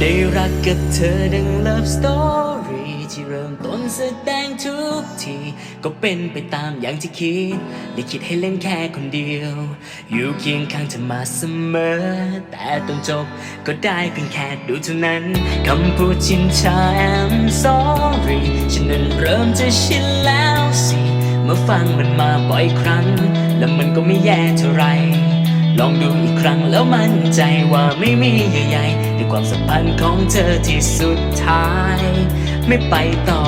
ได้รักกับเธอดัง Love Story ที่เริ่มต้นแสดงทุกที ก็เป็นไปตามอย่างที่คิด ได้คิดให้เล่นแค่คนเดียว อยู่เคียงข้างเธอมาเสมอ แต่ตอนจบก็ได้เพียงแค่ดูเท่านั้น คำพูดชินชา I'm sorry ฉันนั้นเริ่มจะชินแล้วสิ เมื่อฟังมันมาบ่อยครั้ง แล้วมันก็ไม่แย่เท่าไหร ลองดูอีกครั้งแล้วมั่นใจว่าไม่มีเยื่อใยในความสัมพันธ์ของเธอที่สุดท้าย ไม่ไปต่อ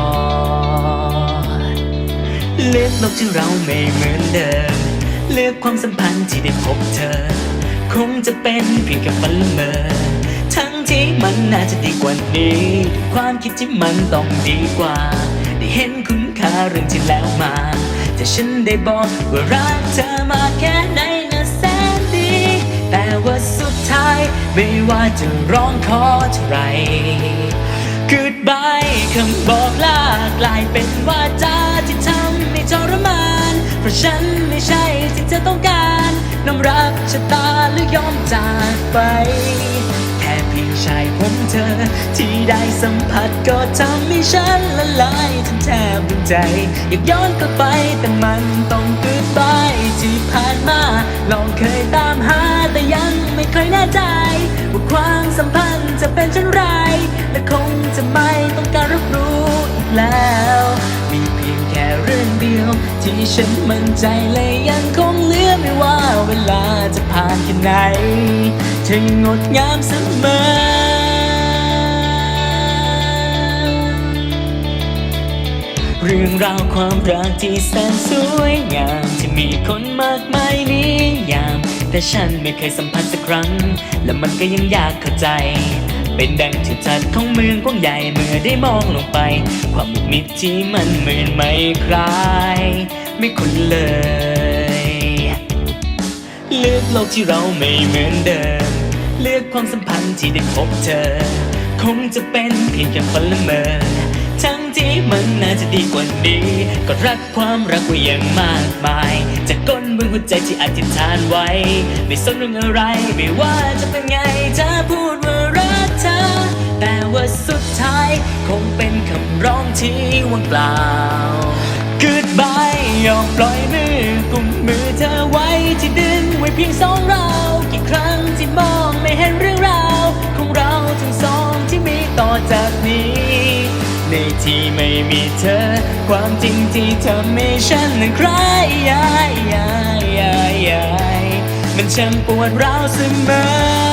เลือกโลกที่เราไม่เหมือนเดิม เลือกความสัมพันธ์ที่ได้พบเธอ คงจะเป็นเพียงแค่ฝันละเมอทั้งที่มันน่าจะดีกว่านี้ ความคิดที่มันต้องดีกว่า ได้เห็นคุณค่าเรื่องที่แล้วมา แต่ฉันได้บอกว่ารักเธอมาแค่ไหน ไม่ว่าจะร้องขอเท่าไร Goodbye คำบอกลากลายเป็นวาจาที่ทำให้ทรมาน เพราะฉันไม่ใช่ที่เธอต้องการน้อมรับชะตาหรือยอมจากไป แค่เพียงชายผมเธอ ที่ได้สัมผัสก็ทำให้ฉันละลายจนแทบดวงใจ อยากย้อนกลับไปแต่มันต้อง Goodbye ที่ผ่านมา ลองเคยตามหาแต่ยัง ไม่เคยแน่ใจ ว่าความสัมพันธ์จะเป็นเช่นไรและคงจะไม่ต้องการรับรู้อีกแล้ว มีเพียงแค่เรื่องเดียว ที่ฉันมั่นใจและยังคงเหลือไม่ว่าเวลาจะผ่านแค่ไหนเธองดงามเสมอเรื่องราวความรักที่แสนสวยงามที่มีคนมากมายนิยาม แต่ฉันไม่เคยสัมผัสสักครั้ง และมันก็ยังยากเข้าใจ เป็นดังที่จัดของเมืองกว้างใหญ่เมื่อได้มองลงไป ความมุดมิดที่มันเหมือนไม่คลาย ไม่คุ้นเลยเลือกโลกที่เราไม่เหมือนเดิม เลือกความสัมพันธ์ที่ได้พบเธอ คงจะเป็นเพียงแค่ฝันละเมอ ทั้งที่มันน่าจะดีกว่านี้ ก็รักความรักไว้อย่างมากมายจากก้นมือหัวใจที่อธิษฐานไว้ ไม่สนเรื่องอะไรไม่ว่าจะเป็นไงจะพูดว่ารักเธอ แต่ว่าสุดท้ายคงเป็นคำร้องที่ว่างเปล่า Goodbye ยอมปล่อยมือกุมมือเธอไว้ที่ดึงไว้เพียงสองเรากี่ครั้งที่มองไม่เห็นเรื่อง ที่ไม่มีเธอ ความจริงที่เธอไม่ฉันนั้นใครยายยายยายยายมันช่างปวดร้าวเสมอ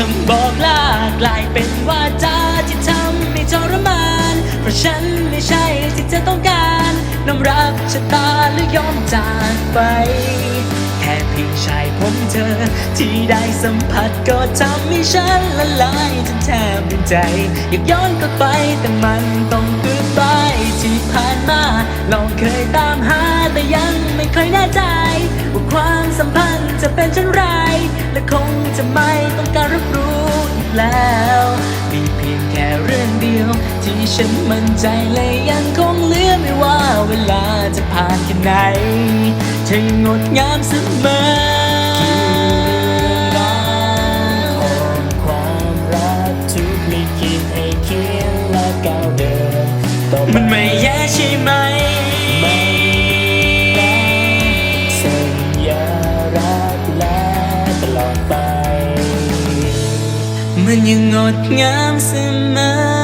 คำบอกลากลายเป็นวาจาที่ทำให้ทรมาน เพราะฉันไม่ใช่ที่เธอต้องการน้อมรับชะตาหรือยอมจากไป แค่เพียงชายผมเธอ ที่ได้สัมผัสก็ทำให้ฉันละลายจนแทบดวงใจ อยากย้อนกลับไปแต่มันต้อง Goodbye ที่ผ่านมา ลองเคยตามหาแต่ยังไม่เคยแน่ใจ ว่าความสัมพันธ์จะเป็นเช่นไร และคงจะไม่ต้องการ แล้วมีเพียงแค่เรื่องเดียว ที่ฉันมั่นใจและยังคงเหลือไม่ว่าเวลาจะผ่านแค่ไหนเธองดงามเสมอ มันยังงดงามเสมอ